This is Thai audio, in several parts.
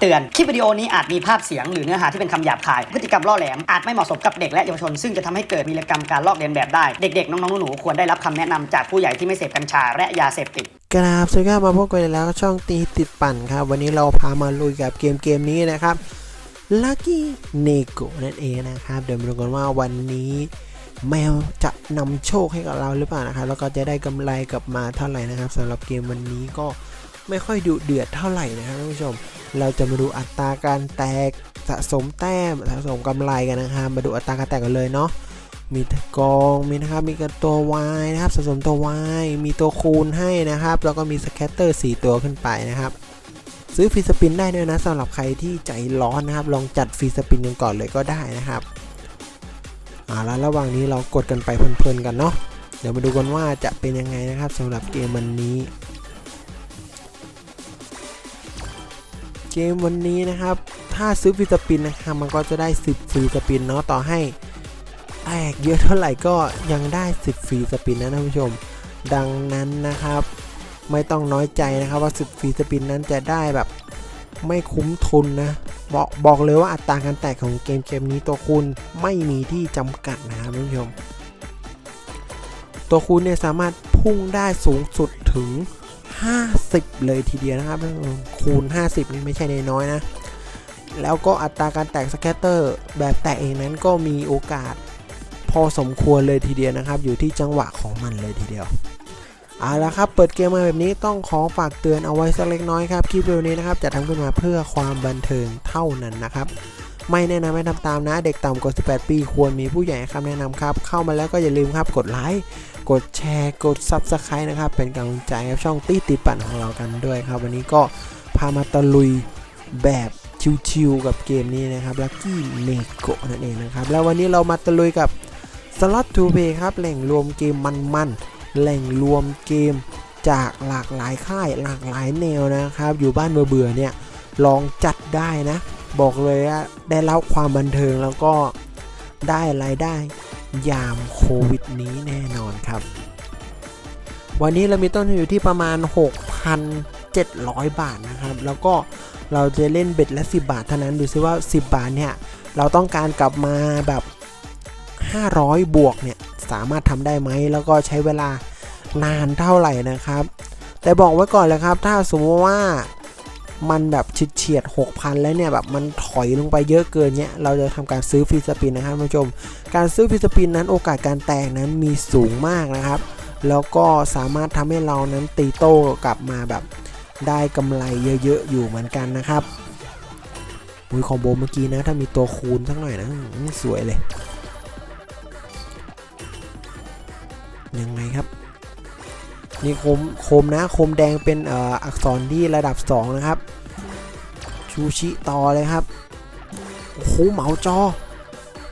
เตือน คลิปวิดีโอนี้อาจมีภาพเสียงหรือเนื้อหาที่เป็นคำหยาบคาย พฤติกรรมล่อแหลม อาจไม่เหมาะสมกับเด็กและเยาวชน ซึ่งจะทำให้เกิดวีรกรรมการลอกเลียนแบบได้ เด็กๆ น้องๆ หนูๆ ควรได้รับคำแนะนำจากผู้ใหญ่ที่ไม่เสพกัญชาและยาเสพติดกราบสวัสดีครับมาพบกันอีกแล้วช่องตีติดปั่นครับ วันนี้เราพามาลุยกับเกมเกมนี้นะครับ Lucky n e g o นั่นเองนะครับ เดี๋ยวมาดูกันว่าวันนี้แมวจะนำโชคให้กับเราหรือเปล่านะครับ แล้วก็จะได้กำไรกลับมาเท่าไหร่นะครับสำหรับเกมวันนี้ก็ ไม่ค่อยดุเดือดเท่าไหร่นะครับท่านผู้ชม เราจะมาดูอัตราการแตกสะสมแต้มสะสมกำไรกันนะครับ มาดูอัตราการแตกกันเลยเนาะมีกองมีนะครับมีกันตัว Y นะครับสะสมตัว Y มีตัวคูณให้นะครับ แล้วก็มีสแคตเตอร์ 4 ตัวขึ้นไปนะครับ ซื้อฟรีสปินได้ด้วยนะสำหรับใครที่ใจร้อนนะครับ ลองจัดฟรีสปินกันก่อนเลยก็ได้นะครับอ่าแล้วระหว่างนี้เรากดกันไปเพลินๆกันเนาะเดี๋ยวมาดูกันว่าจะเป็นยังไงนะครับสำหรับเกมวันนี้ เกมวันนี้นะครับ ถ้าซื้อฟรีสปินนะครับมันก็จะได้ 10ฟรีสปินเนาะต่อให้แตกเยอะเท่าไหร่ก็ยังได้ 10ฟรีสปินนะท่านผู้ชม ดังนั้นนะครับ ไม่ต้องน้อยใจนะครับว่า 10ฟรีสปินนั้นจะได้แบบไม่คุ้มทุนนะบอกบอกเลยว่าอัตราการแตกของเกมเกมนี้ตัวคูณไม่มีที่จำกัดนะครับท่านผู้ชม ตัวคูณเนี่ยสามารถพุ่งได้สูงสุดถึง 50 เลยทีเดียวนะครับท่านผู้ชมคูณ 50 นี่ไม่ใช่น้อยนะ แล้วก็อัตราการแตกสแคตเตอร์ แบบแตกเองนั้นก็มีโอกาสพอสมควรเลยทีเดียวนะครับ อยู่ที่จังหวะของมันเลยทีเดียวเอาละครับ เปิดเกมมาแบบนี้ต้องขอฝากเตือนเอาไว้สักเล็กน้อยครับ คลิปวิดีโอนี้นะครับจะทำขึ้นมาเพื่อความบันเทิงเท่านั้นนะครับ ไม่แนะนำให้ทำตามนะ เด็กต่ำกว่า 18 ปี ควรมีผู้ใหญ่คำแนะนำครับ เข้ามาแล้วก็อย่าลืมครับกดไลค์ กดแชร์กด Subscribe นะครับ เป็นกำลังใจให้ช่องตีติปั่นของเรากันด้วยครับ วันนี้ก็พามาตะลุยแบบชิวๆกับเกมนี้นะครับ Lucky n e g o นั่นเองนะครับ แล้ววันนี้เรามาตะลุยกับ Slot to Play ครับ แหล่งรวมเกมมันๆ แหล่งรวมเกมจากหลากหลายค่ายหลากหลายแนวนะครับ อยู่บ้านเบื่อๆเนี่ยลองจัดได้นะ บอกเลยว่าได้รับความบันเทิงแล้วก็ได้รายได้ ยามโควิดนี้แน่นอนครับ วันนี้เรามีต้นทุนอยู่ที่ประมาณ 6,700 บาทนะครับ แล้วก็เราจะเล่นเบ็ดละ 10 บาทเท่านั้นดูซิว่า 10 บาทเนี่ยเราต้องการกลับมาแบบ 500 บวกเนี่ยสามารถทำได้ไหมแล้วก็ใช้เวลานานเท่าไหร่นะครับ แต่บอกไว้ก่อนเลยครับ ถ้าสมมติว่า มันแบบเฉียดเฉียด6,000แล้วเนี่ยแบบมันถอยลงไปเยอะเกินเนี่ยเราจะทำการซื้อฟีสปินนะครับท่านผู้ชม การซื้อฟีสปินนั้นโอกาสการแตกนั้นมีสูงมากนะครับ แล้วก็สามารถทำให้เรานั้นตีโต้กลับมาแบบได้กำไรเยอะๆอยู่เหมือนกันนะครับมุยคอมโบเมื่อกี้นะ ถ้ามีตัวคูณสักหน่อยนะสวยเลย ยังไงครับ นี่โคมโคมนะโคมแดงเป็นอ,อักษรที่ระดับ 2 นะครับ ชูชิต่อเลยครับโอ้โหเหมาจอ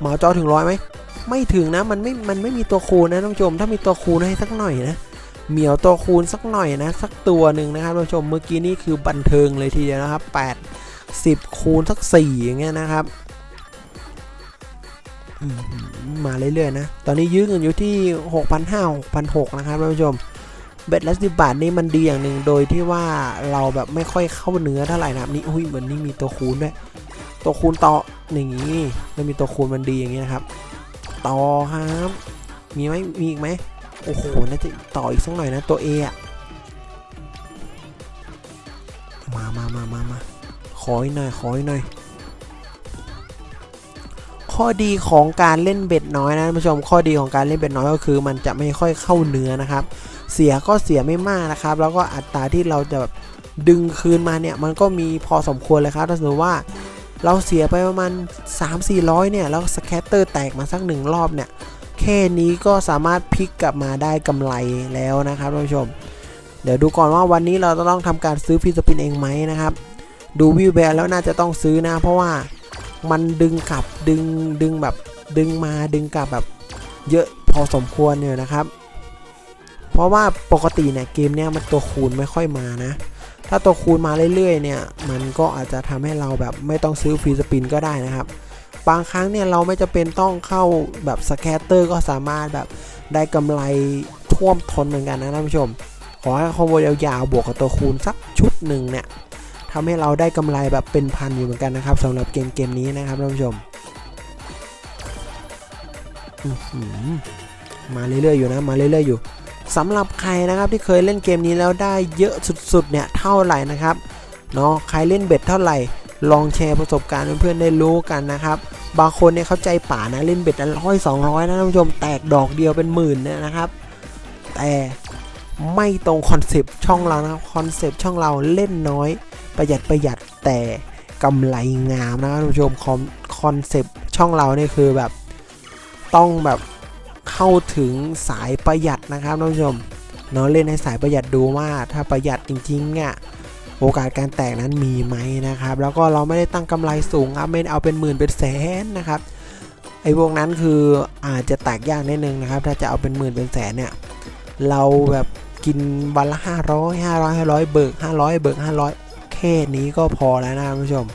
เหมาจอถึงร้อยไหมไม่ถึงนะมันไม่มันไม่มีตัวคูณนะท่านผู้ชมถ้ามีตัวคูณให้สักหน่อยนะเหมียวตัวคูณสักหน่อยนะสักตัวหนึ่งนะครับท่านผู้ชมเมื่อกี้นี่คือบันเทิงเลยทีเดียวนะครับ 8 10 คูณสัก4อย่างเงี้ยนะครับอืมมาเรื่อยๆนะ ตอนนี้ยื้อเงินอยู่ที่ 6,500 6,600 นะครับท่านผู้ชม เบ็ดละสิบาทนี่มันดีอย่างหนึ่งโดยที่ว่าเราแบบไม่ค่อยเข้าเนื้อเท่าไหร่นะครับนี่อุ้ยเหมือนนี่มีตัวคูณด้วยตัวคูณต่ออย่างนี้มันมีตัวคูณมันดีอย่างนี้นะครับ ต่อครับมีไหมมีอีกไหมโอ้โหน่าจะต่ออีกสักหน่อยนะตัว A อะมามามามามาขออีกหน่อยขออีกหน่อยข้อดีของการเล่นเบ็ดน้อยนะท่านผู้ชมข้อดีของการเล่นเบ็ดน้อยก็คือ มันจะไม่ค่อยเข้าเนื้อนะครับ เสียก็เสียไม่มากนะครับ แล้วก็อัตราที่เราจะแบบดึงคืนมาเนี่ยมันก็มีพอสมควรเลยครับถ้าสมมติว่าเราเสียไปประมาณ 3-400 เนี่ย แล้วสแคตเตอร์แตกมาสักหนึ่งรอบเนี่ย แค่นี้ก็สามารถพลิกกลับมาได้กำไรแล้วนะครับท่านผู้ชม เดี๋ยวดูก่อนว่าวันนี้เราจะต้องทำการซื้อฟิสปินเองไหมนะครับ ดูวิวแบร์แล้วน่าจะต้องซื้อนะ เพราะว่ามันดึงกลับดึงดึงแบบดึงมาดึงกลับแบบเยอะพอสมควรเนี่ยนะครับ เพราะว่าปกติเนี่ยเกมเนี้ยมันตัวคูณไม่ค่อยมานะ ถ้าตัวคูณมาเรื่อยๆเนี่ยมันก็อาจจะทำให้เราแบบไม่ต้องซื้อฟรีสปินก็ได้นะครับบางครั้งเนี่ยเราไม่จะเป็นต้องเข้าแบบสแคตเตอร์ก็สามารถแบบได้กำไรท่วมท้นเหมือนกันนะท่านผู้ชม ขอให้คอมโบยาวๆบวกกับตัวคูณสักชุดหนึ่งเนี่ยทำให้เราได้กำไรแบบเป็นพันอยู่เหมือนกันนะครับสำหรับเกมเกมนี้นะครับท่านผู้ชมมาเรื่อยๆอยู่นะมาเรื่อยๆอยู่ สำหรับใครนะครับที่เคยเล่นเกมนี้แล้วได้เยอะสุดๆเนี่ยเท่าไหร่นะครับเนาะใครเล่นเบ็ดเท่าไหร่ ลองแชร์ประสบการณ์เพื่อนๆได้รู้กันนะครับบางคนเนี่ยเข้าใจป่านะเล่นเบ็ดร้อยสองร้อยนะท่านผู้ชมแตกดอกเดียวเป็นหมื่นเนี่ยนะครับ แต่ไม่ตรงคอนเซปต์ช่องเรานะครับคอนเซปต์ช่องเราเล่นน้อยประหยัดประหยัดแต่กำไรงามนะครับท่านผู้ชมคอนเซปต์ช่องเราเนี่ยคือแบบต้องแบบ เข้าถึงสายประหยัดนะครับท่านผู้ชมเนาะเล่นให้สายประหยัดดูว่าถ้าประหยัดจริงๆเนี่ยโอกาสการแตกนั้นมีไหมนะครับ แล้วก็เราไม่ได้ตั้งกำไรสูงครับไม่เอาเป็นหมื่นเป็นแสนนะครับไอ้พวกนั้นคืออาจจะแตกยากนิดนึงนะครับ ถ้าจะเอาเป็นหมื่นเป็นแสนเนี่ยเราแบบกินวันละ 500 500 500 เบิก 500 เบิก 500 แค่นี้ก็พอแล้วนะคุณผู้ชม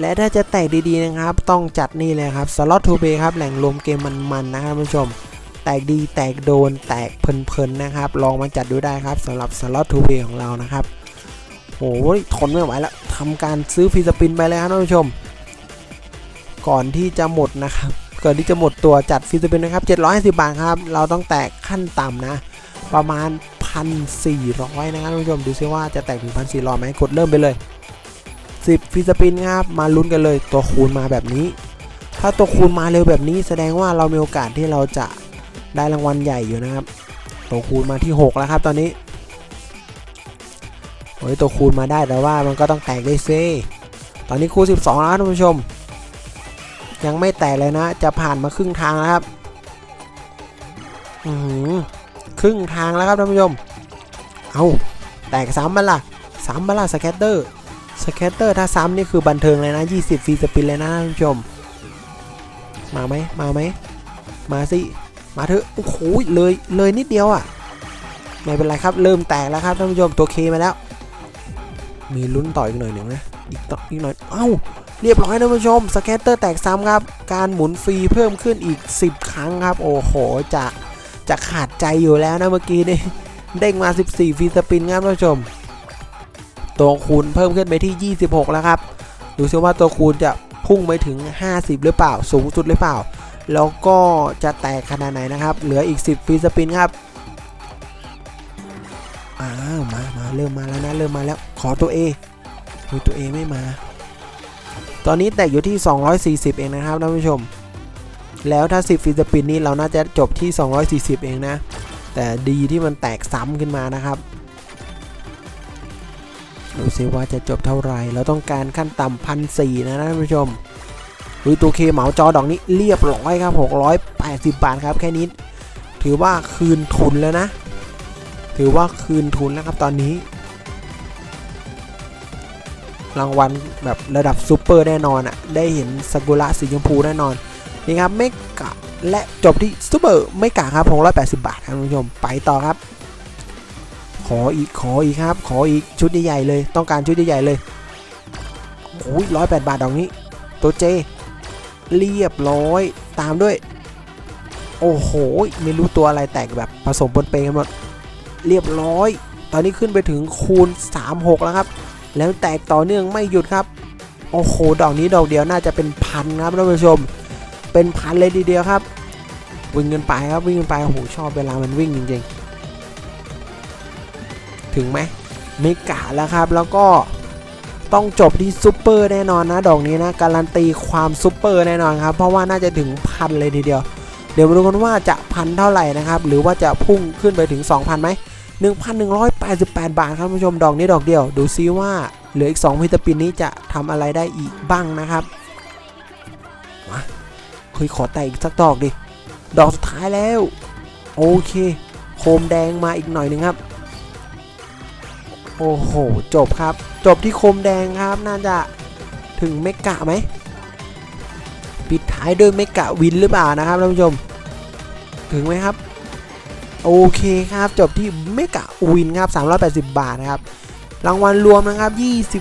และถ้าจะแตกดีๆนะครับ ต้องจัดนี่เลยครับสล็อตทูเบครับแหล่งรวมเกมมันๆนะครับคุณผู้ชม แตกดีแตกโดนแตกเพลินๆนะครับ ลองมาจัดดูได้ครับสำหรับสล็อตทูเบของเรานะครับโอ้ยทนไม่ไหวแล้วทำการซื้อฟรีสปินไปเลยครับท่านผู้ชม ก่อนที่จะหมดนะครับก่อนที่จะหมดตัวจัดฟรีสปินนะครับ750บาทครับ เราต้องแตกขั้นต่ำนะ ประมาณ1,400นะครับท่านผู้ชมดูซิว่าจะแตกถึง1,400ไหมกดเริ่มไปเลย 10ฟรีสปินครับมาลุ้นกันเลยตัวคูณมาแบบนี้ ถ้าตัวคูณมาเร็วแบบนี้แสดงว่าเรามีโอกาสที่เราจะได้รางวัลใหญ่อยู่นะครับ ตัวคูณมาที่ 6 แล้วครับตอนนี้โอ้ยตัวคูณมาได้แต่ว่ามันก็ต้องแตกได้ซิตอนนี้คูณ12 แล้วท่านผู้ชม ยังไม่แตกเลยนะ จะผ่านมาครึ่งทางแล้วครับอือครึ่งทางแล้วครับท่านผู้ชม เอาแตกซ้ำมาล่ะซ้ำมาล่ะสแคตเตอร์ สแคตเตอร์ถ้าซ้ำนี่คือบันเทิงเลยนะ 20ฟรีสปินเลยนะท่านผู้ชม มาไหมมาไหมมาสิ มาเถอะโอ้โหเลยเลยนิดเดียวอะ ไม่เป็นไรครับเริ่มแตกแล้วครับท่านผู้ชมตัวเคมาแล้ว มีลุ้นต่ออีกหน่อยหนึ่งนะอีกต่ออีกหน่อยเอ้าเรียบร้อยท่านผู้ชมสแกตเตอร์แตกซ้ำครับ การหมุนฟรีเพิ่มขึ้นอีก 10 ครั้งครับ โอ้โหจะจะขาดใจอยู่แล้วนะเมื่อกี้นี่เด้งมา 14ฟรีสปินครับท่านผู้ชม ตัวคูณเพิ่มขึ้นไปที่ 26 แล้วครับ ดูซิว่าตัวคูณจะพุ่งไปถึง 50 หรือเปล่า สูงสุดหรือเปล่า แล้วก็จะแตกขนาดไหนนะครับ เหลืออีก 10 ฟรีสปินครับ อ้าวมามาเริ่มมาแล้วนะ เริ่มมาแล้ว ขอตัว A คือตัว A ไม่มา ตอนนี้แตกอยู่ที่ 240 เองนะครับท่านผู้ชม แล้วถ้า 10 ฟรีสปินนี้เราน่าจะจบที่ 240 เองนะ แต่ดีที่มันแตกซ้ำขึ้นมานะครับ ดูซิว่าจะจบเท่าไหร่เราต้องการขั้นต่ำพันสี่นะท่านผู้ชมดูตัวเคเหมาจอดอกนี้เรียบร้อยครับ680 บาทครับแค่นี้ ถือว่าคืนทุนแล้วนะ ถือว่าคืนทุนแล้วครับตอนนี้ รางวัลแบบระดับซูเปอร์แน่นอนอะได้เห็นสกุระสีชมพูแน่นอนนี่ครับไม่กะและจบที่ซูเปอร์ไม่กะครับ680 บาทครับคุณผู้ชมไปต่อครับ ขออีกขออีกครับ ขออีกชุดใหญ่ๆเลย ต้องการชุดใหญ่ๆเลยโอ้ยร้อยแปดบาทดอกนี้ ตัวเจ เรียบร้อยตามด้วย โอ้โห ไม่รู้ตัวอะไรแตกแบบผสมปนเปกันหมดเรียบร้อย ตอนนี้ขึ้นไปถึงคูณ 36 แล้วครับ แล้วแตกต่อเนื่องไม่หยุดครับ โอ้โห ดอกนี้ดอกเดียวน่าจะเป็นพันครับท่านผู้ชม เป็นพันเลยทีเดียวครับ วิ่งกันไปครับวิ่งกันไปโอ้โหชอบเวลามันวิ่งจริงๆ ถึงไหมไม่กะแล้วครับ แล้วก็ต้องจบที่ซูเปอร์แน่นอนนะ ดอกนี้นะ การันตีความซูเปอร์แน่นอนครับ เพราะว่าน่าจะถึงพันเลยทีเดียว เดี๋ยวมาดูกันว่าจะพันเท่าไหร่นะครับ หรือว่าจะพุ่งขึ้นไปถึง 2,000ไหม1,188 บาทครับผู้ชมดอกนี้ดอกเดียว ดูซิว่าเหลืออีก2พิตปินนี้จะทำอะไรได้อีกบ้างนะครับมาเฮ้ยขอแต่อีกสักดอกดิ ดอกสุดท้ายแล้ว โอเค โคมแดงมาอีกหน่อยหนึ่งครับ โอ้โห จบครับ จบที่โคมแดงครับ น่าจะถึงเมกะไหม ปิดท้ายด้วยเมกะวินหรือเปล่านะครับท่านผู้ชม ถึงไหมครับ โอเคครับ จบที่เมกะวินครับ 380 บาทนะครับ รางวัลรวมนะครับ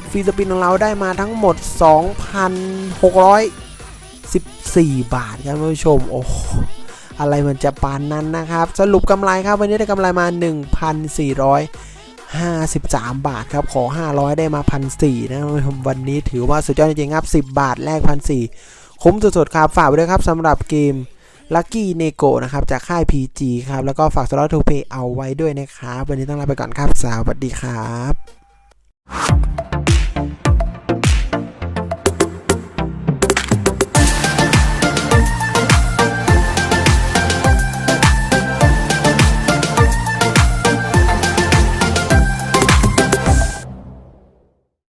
20 ฟรีสปินของเราได้มาทั้งหมด 2,614 บาทครับท่านผู้ชม โอ้อะไรมันจะปานนั้นนะครับ สรุปกำไรครับ วันนี้ได้กำไรมา 1,400 53 บาทครับ ขอ 500 ได้มา1,400นะวันนี้ถือว่าสุดยอดจริงๆครับ 10 บาทแลก1,400คุ้มสุดๆครับ ฝากไว้ด้วยครับสำหรับเกม Lucky n e g o นะครับ จากค่าย PG ครับ แล้วก็ฝากสล็อตทูเพย์เอาไว้ด้วยนะครับ วันนี้ต้องลาไปก่อนครับ สวัสดีครับ